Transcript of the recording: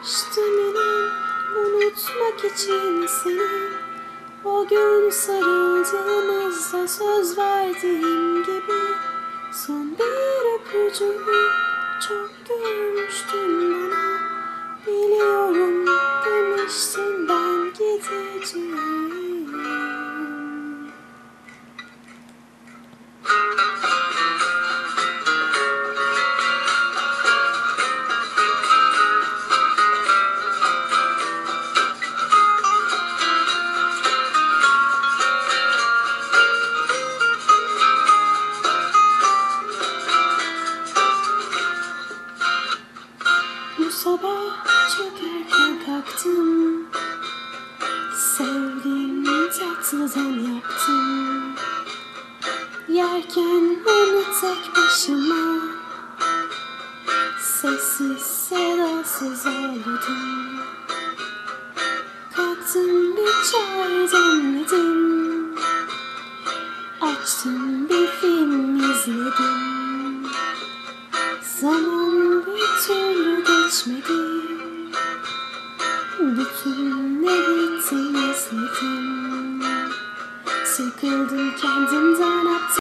İnan unutmak için seni O gün sarıldığımızda söz verdiğim gibi Son bir öpücüğü çok görmüştün bana. Biliyorum sabah çok erken kalktım. Sevdiğim tatlıdan yaptım. Yerken onu tek başıma Sessiz sedasız ağladım. Kalktım bir çay demledim. Açtım bir film izledim. Zaman Bütün ne bitti izledim Sıkıldım kendimden aptal